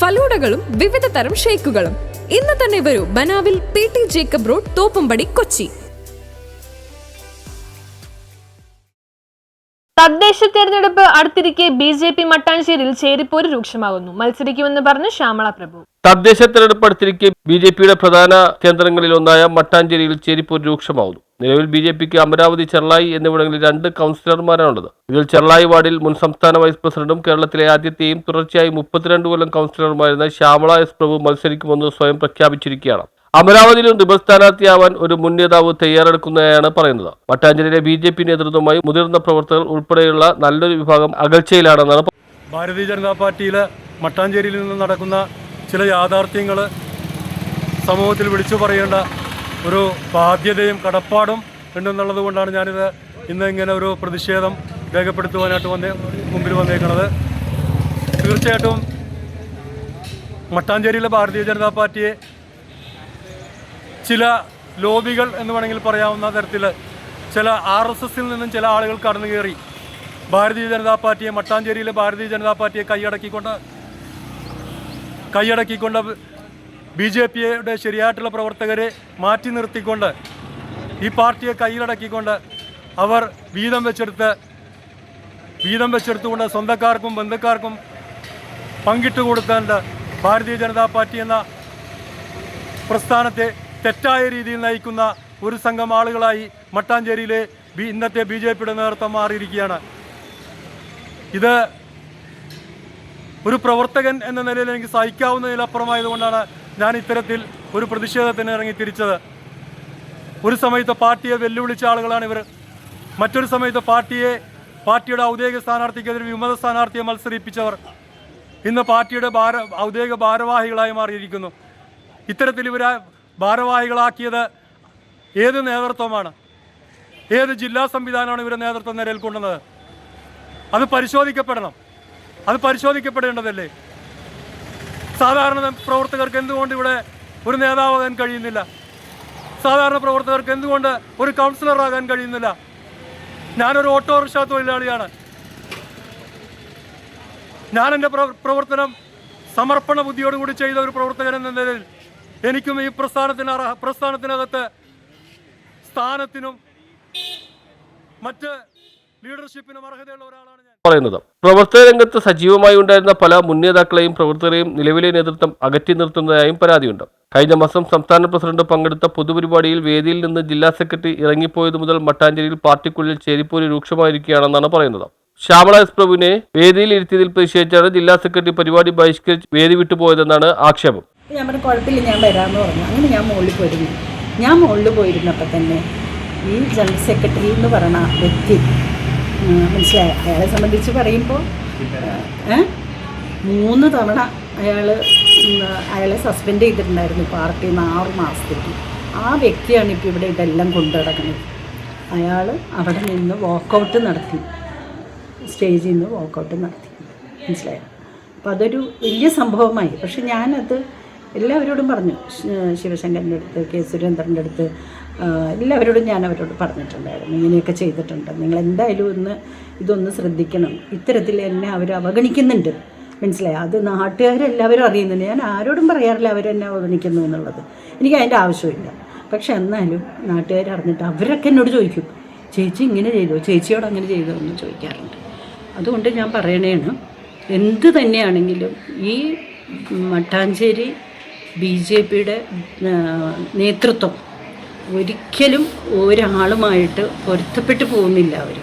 ഫലൂഡകളും വിവിധ തരം ഷേക്കുകളും. ഇന്ന് തന്നെ വരൂ ബനാവിൽ P T Jacob road Thoppumpady Kochi. തദ്ദേശ തെരഞ്ഞെടുപ്പ് അടുത്തിരിക്കെ ബി ജെ പി മട്ടാഞ്ചേരിയിൽ ചേരിപ്പോര് രൂക്ഷമാകുന്നു. മത്സരിക്കുമെന്ന് പറഞ്ഞ് ശ്യാമള പ്രഭു. തദ്ദേശ തെരഞ്ഞെടുപ്പ് അടുത്തിരിക്കെ ബി ജെ പിയുടെ പ്രധാന കേന്ദ്രങ്ങളിൽ ഒന്നായ മട്ടാഞ്ചേരിയിൽ ചേരിപ്പോര് രൂക്ഷമാവുന്നു. നിലവിൽ ബി ജെ പിക്ക് അമരാവതി ചെള്ളായി എന്നിവിടങ്ങളിൽ രണ്ട് കൗൺസിലർമാരാണുള്ളത്. ഇതിൽ ചെള്ളായി വാർഡിൽ മുൻ സംസ്ഥാന വൈസ് പ്രസിഡന്റും കേരളത്തിലെ ആദ്യത്തെയും തുടർച്ചയായി മുപ്പത്തിരണ്ട് കൊല്ലം കൗൺസിലറുമായിരുന്ന ശ്യാമള എസ് പ്രഭു മത്സരിക്കുമെന്ന് സ്വയം പ്രഖ്യാപിച്ചിരിക്കുകയാണ്. അമരാവതിയിലും റിബൽ സ്ഥാനാർത്ഥിയാവാൻ ഒരു മുൻ നേതാവ് തയ്യാറെടുക്കുന്നതായാണ് പറയുന്നത്. മട്ടാഞ്ചേരിയിലെ ബി ജെ പി നേതൃത്വമായി മുതിർന്ന പ്രവർത്തകർ ഉൾപ്പെടെയുള്ള നല്ലൊരു വിഭാഗം അകൽച്ചയിലാണെന്നാണ് ഭാരതീയ ജനതാ പാർട്ടിയിൽ മട്ടാഞ്ചേരിയിൽ നിന്ന് നടക്കുന്ന ചില യാഥാർത്ഥ്യങ്ങൾ സമൂഹത്തിൽ വിളിച്ചു പറയേണ്ട ഒരു ബാധ്യതയും കടപ്പാടും ഉണ്ടെന്നുള്ളത് കൊണ്ടാണ് ഞാനിത് ഇന്ന് ഇങ്ങനെ ഒരു പ്രതിഷേധം രേഖപ്പെടുത്തുവാനായിട്ട് വന്നേ മുമ്പിൽ വന്നേക്കുന്നത് തീർച്ചയായിട്ടും മട്ടാഞ്ചേരിയിലെ ഭാരതീയ ജനതാ പാർട്ടിയെ ചില ലോബികൾ എന്ന് വേണമെങ്കിൽ പറയാവുന്ന തരത്തിൽ ചില ആർ എസ് എസിൽ നിന്നും ചില ആളുകൾ കടന്നു കയറി ഭാരതീയ ജനതാ പാർട്ടിയെ മട്ടാഞ്ചേരിയിലെ ഭാരതീയ ജനതാ പാർട്ടിയെ കൈയടക്കിക്കൊണ്ട് കൈയടക്കിക്കൊണ്ട് ബി ജെ പിയുടെ ശരിയായിട്ടുള്ള പ്രവർത്തകരെ മാറ്റി നിർത്തിക്കൊണ്ട് ഈ പാർട്ടിയെ കയ്യിലടക്കിക്കൊണ്ട് അവർ വീതം വെച്ചെടുത്ത് വീതം വെച്ചെടുത്തുകൊണ്ട് സ്വന്തക്കാർക്കും ബന്ധുക്കാർക്കും പങ്കിട്ട് കൊടുത്തേണ്ട ഭാരതീയ ജനതാ പാർട്ടി എന്ന പ്രസ്ഥാനത്തെ തെറ്റായ രീതിയിൽ നയിക്കുന്ന ഒരു സംഘം ആളുകളായി മട്ടാഞ്ചേരിയിലെ ബി ഇന്നത്തെ ബി ജെ പിയുടെ നേതൃത്വം മാറിയിരിക്കുകയാണ്. ഇത് ഒരു പ്രവർത്തകൻ എന്ന നിലയിൽ എനിക്ക് സഹിക്കാവുന്നതിലപ്പുറമായതുകൊണ്ടാണ് ഞാൻ ഇത്തരത്തിൽ ഒരു പ്രതിഷേധത്തിന് ഇറങ്ങി തിരിച്ചത്. ഒരു സമയത്ത് പാർട്ടിയെ വെല്ലുവിളിച്ച ആളുകളാണ് ഇവർ. മറ്റൊരു സമയത്ത് പാർട്ടിയെ പാർട്ടിയുടെ ഔദ്യോഗിക സ്ഥാനാർത്ഥിക്കെതിരെ വിമത സ്ഥാനാർത്ഥിയെ മത്സരിപ്പിച്ചവർ. ഇന്ന് പാർട്ടിയുടെ ഭാര ഔദ്യോഗിക ഭാരവാഹികളായി മാറിയിരിക്കുന്നു. ഇത്തരത്തിൽ ഇവരെ ഭാരവാഹികളാക്കിയത് ഏത് നേതൃത്വമാണ്? ഏത് ജില്ലാ സംവിധാനമാണ് ഇവരെ നേതൃത്വം നിലയിൽ കൊണ്ടുവന്നത്? അത് പരിശോധിക്കപ്പെടണം. അത് പരിശോധിക്കപ്പെടേണ്ടതല്ലേ? സാധാരണ പ്രവർത്തകർക്ക് എന്തുകൊണ്ട് ഇവിടെ ഒരു നേതാവാകാൻ കഴിയുന്നില്ല? സാധാരണ പ്രവർത്തകർക്ക് എന്തുകൊണ്ട് ഒരു കൗൺസിലറാകാൻ കഴിയുന്നില്ല? ഞാനൊരു ഓട്ടോറിക്ഷ തൊഴിലാളിയാണ്. ഞാൻ എന്റെ പ്രവർത്തനം സമർപ്പണ ബുദ്ധിയോടുകൂടി ചെയ്ത ഒരു പ്രവർത്തകൻ എന്ന നിലയിൽ എനിക്കും ഈ പ്രസ്ഥാനത്തിന് പ്രസ്ഥാനത്തിനകത്ത് സ്ഥാനത്തിനും മറ്റ് ലീഡർഷിപ്പിനും അർഹതയുള്ള ഒരാളാണ് ഞാൻ. പറയുന്നത്. പ്രവർത്തന രംഗത്ത് സജീവമായി ഉണ്ടായിരുന്ന പല മുൻ നേതാക്കളെയും പ്രവർത്തകരെയും നിലവിലെ നേതൃത്വം അകറ്റി നിർത്തുന്നതായും പരാതിയുണ്ട്. കഴിഞ്ഞ മാസം സംസ്ഥാന പ്രസിഡന്റ് പങ്കെടുത്ത പൊതുപരിപാടിയിൽ വേദിയിൽ നിന്ന് ജില്ലാ സെക്രട്ടറി ഇറങ്ങിപ്പോയത് മുതൽ മട്ടാഞ്ചേരിയിൽ പാർട്ടിക്കുള്ളിൽ ചേരിപ്പോര് രൂക്ഷമായിരിക്കുകയാണെന്നാണ് പറയുന്നത്. ശ്യാമള എസ് പ്രഭുവിനെ വേദിയിൽ ഇരുത്തിയതിൽ പ്രതിഷേധിച്ചാണ് ജില്ലാ സെക്രട്ടറി പരിപാടി ബഹിഷ്കരിച്ച് വേദി വിട്ടുപോയതെന്നാണ് ആക്ഷേപം. ഞാൻ പറഞ്ഞു കുഴപ്പമില്ല ഞാൻ വരാമെന്ന് പറഞ്ഞു. അങ്ങനെ ഞാൻ മുകളിൽ പോയിരുന്നു. ഞാൻ മുകളിൽ പോയിരുന്നപ്പോൾ തന്നെ ഈ ജനറൽ സെക്രട്ടറി എന്ന് പറയുന്ന വ്യക്തി മനസ്സിലായോ. അയാളെ സംബന്ധിച്ച് പറയുമ്പോൾ മൂന്ന് തവണ അയാൾ അയാളെ സസ്പെൻഡ് ചെയ്തിട്ടുണ്ടായിരുന്നു പാർട്ടിയിൽ നിന്ന് ആറ് മാസത്തേക്ക്. ആ വ്യക്തിയാണ് ഇപ്പോൾ ഇവിടെ ഇതെല്ലാം കൊണ്ടു നടക്കുന്നത്. അയാൾ അവിടെ നിന്ന് വാക്കൗട്ട് നടത്തി. സ്റ്റേജിൽ നിന്ന് വാക്കൗട്ട് നടത്തി. മനസ്സിലായോ? അപ്പോൾ അതൊരു വലിയ സംഭവമായി. പക്ഷെ ഞാനത് എല്ലാവരോടും പറഞ്ഞു. ശിവശങ്കറിന്റെ അടുത്ത് കെ സുരേന്ദ്രന്റെ അടുത്ത് എല്ലാവരോടും ഞാൻ അവരോട് പറഞ്ഞിട്ടുണ്ടായിരുന്നു. ഇങ്ങനെയൊക്കെ ചെയ്തിട്ടുണ്ട്. നിങ്ങൾ എന്തായാലും ഒന്ന് ഇതൊന്ന് ശ്രദ്ധിക്കണം. ഇത്തരത്തിൽ എന്നെ അവർ അവഗണിക്കുന്നുണ്ട്. മനസ്സിലായി? അത് നാട്ടുകാരെല്ലാവരും അറിയുന്നുണ്ട്. ഞാൻ ആരോടും പറയാറില്ല അവരെന്നെ അവഗണിക്കുന്നു എന്നുള്ളത്. എനിക്ക് അതിന്റെ ആവശ്യമില്ല. പക്ഷെ എന്നാലും നാട്ടുകാർ അറിഞ്ഞിട്ട് അവരൊക്കെ എന്നോട് ചോദിക്കും. ചേച്ചി ഇങ്ങനെ ചെയ്തോ? ചേച്ചിയോട് അങ്ങനെ ചെയ്തോ? എന്ന് ചോദിക്കാറുണ്ട്. അതുകൊണ്ട് ഞാൻ പറയണേണ് എന്ത് തന്നെയാണെങ്കിലും ഈ മട്ടാഞ്ചേരി ബി ജെ പിയുടെ നേതൃത്വം ഒരിക്കലും ഒരാളുമായിട്ട് പൊരുത്തപ്പെട്ടു പോകുന്നില്ല അവർ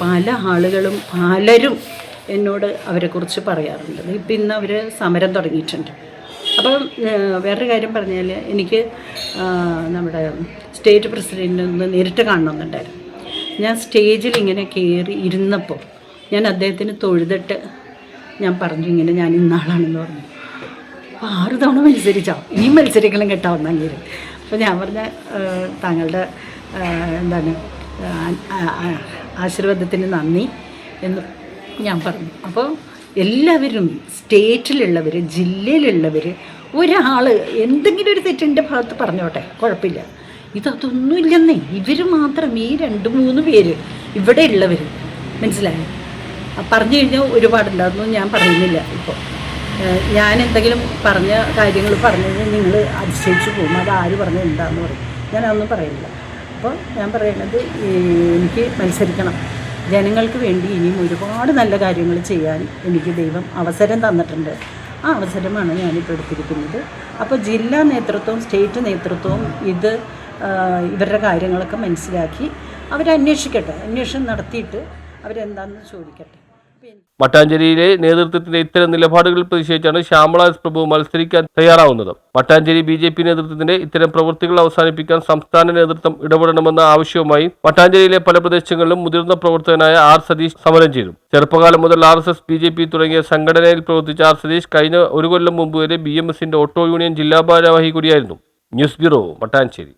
പല ആളുകളും പലരും എന്നോട് അവരെക്കുറിച്ച് പറയാറുണ്ട്. ഇപ്പം ഇന്ന് അവർ സമരം തുടങ്ങിയിട്ടുണ്ട്. അപ്പം വേറൊരു കാര്യം പറഞ്ഞാൽ എനിക്ക് നമ്മുടെ സ്റ്റേറ്റ് പ്രസിഡന്റിനെ ഒന്ന് നേരിട്ട് കാണണമെന്നുണ്ടായിരുന്നു ഞാൻ സ്റ്റേജിൽ ഇങ്ങനെ കയറി ഇരുന്നപ്പോൾ ഞാൻ അദ്ദേഹത്തിന് തൊഴുതിട്ട് ഞാൻ പറഞ്ഞു ഇങ്ങനെ ഞാൻ ഇന്നാളാണെന്ന് പറഞ്ഞു. അപ്പോൾ ആറ് തവണ മത്സരിച്ചാൽ ഇനിയും മത്സരിക്കണം കേട്ടോ അപ്പോൾ ഞാൻ പറഞ്ഞ താങ്കളുടെ എന്താണ് ആശീർവാദത്തിന് നന്ദി എന്ന് ഞാൻ പറഞ്ഞു. അപ്പോൾ എല്ലാവരും സ്റ്റേറ്റിലുള്ളവർ ജില്ലയിലുള്ളവർ ഒരാൾ എന്തെങ്കിലും ഒരു തെറ്റിന്റെ ഭാഗത്ത് പറഞ്ഞോട്ടെ കുഴപ്പമില്ല. ഇതൊന്നുമില്ലെന്നേ ഇവർ മാത്രം ഈ രണ്ട് മൂന്ന് പേര് ഇവിടെ ഉള്ളവർ മനസ്സിലായോ പറഞ്ഞു കഴിഞ്ഞാൽ ഒരുപാടുണ്ടായിരുന്നു ഞാൻ പറയുന്നില്ല ഇപ്പോൾ ഞാൻ എന്തെങ്കിലും പറഞ്ഞ കാര്യങ്ങൾ പറഞ്ഞത് നിങ്ങൾ അതിശയിച്ചു പോകും. അത് ആര് പറഞ്ഞു എന്താന്ന് പറയും. ഞാനതൊന്നും പറയുന്നില്ല അപ്പോൾ ഞാൻ പറയുന്നത് എനിക്ക് മത്സരിക്കണം. ജനങ്ങൾക്ക് വേണ്ടി ഇനിയും ഒരുപാട് നല്ല കാര്യങ്ങൾ ചെയ്യാൻ എനിക്ക് ദൈവം അവസരം തന്നിട്ടുണ്ട്. ആ അവസരമാണ് ഞാനിപ്പോൾ എടുത്തിരിക്കുന്നത്. അപ്പോൾ ജില്ലാ നേതൃത്വവും സ്റ്റേറ്റ് നേതൃത്വവും ഇത് ഇവരുടെ കാര്യങ്ങളൊക്കെ മനസ്സിലാക്കി അവരന്വേഷിക്കട്ടെ. അന്വേഷണം നടത്തിയിട്ട് അവരെന്താണെന്ന് ചോദിക്കട്ടെ. മട്ടാഞ്ചേരിയിലെ നേതൃത്വത്തിന്റെ ഇത്തരം നിലപാടുകൾ പ്രതിഷേധിച്ചാണ് ശ്യാമള എസ് പ്രഭു മത്സരിക്കാൻ തയ്യാറാവുന്നത്. മട്ടാഞ്ചേരി ബി ജെ പി നേതൃത്വത്തിന്റെ ഇത്തരം പ്രവൃത്തികൾ അവസാനിപ്പിക്കാൻ സംസ്ഥാന നേതൃത്വം ഇടപെടണമെന്ന ആവശ്യവുമായി മട്ടാഞ്ചേരിയിലെ പല പ്രദേശങ്ങളിലും മുതിർന്ന പ്രവർത്തകനായ ആർ സതീഷ് സമരം ചെയ്തു. ചെറുപ്പകാലം മുതൽ R S S B J P തുടങ്ങിയ സംഘടനയിൽ പ്രവർത്തിച്ച ആർ സതീഷ് കഴിഞ്ഞ ഒരു കൊല്ലം മുമ്പ് വരെ ബി എം എസിന്റെ ഓട്ടോ യൂണിയൻ ജില്ലാ ഭാരവാഹി കൂടിയായിരുന്നു. News bureau Mattancherry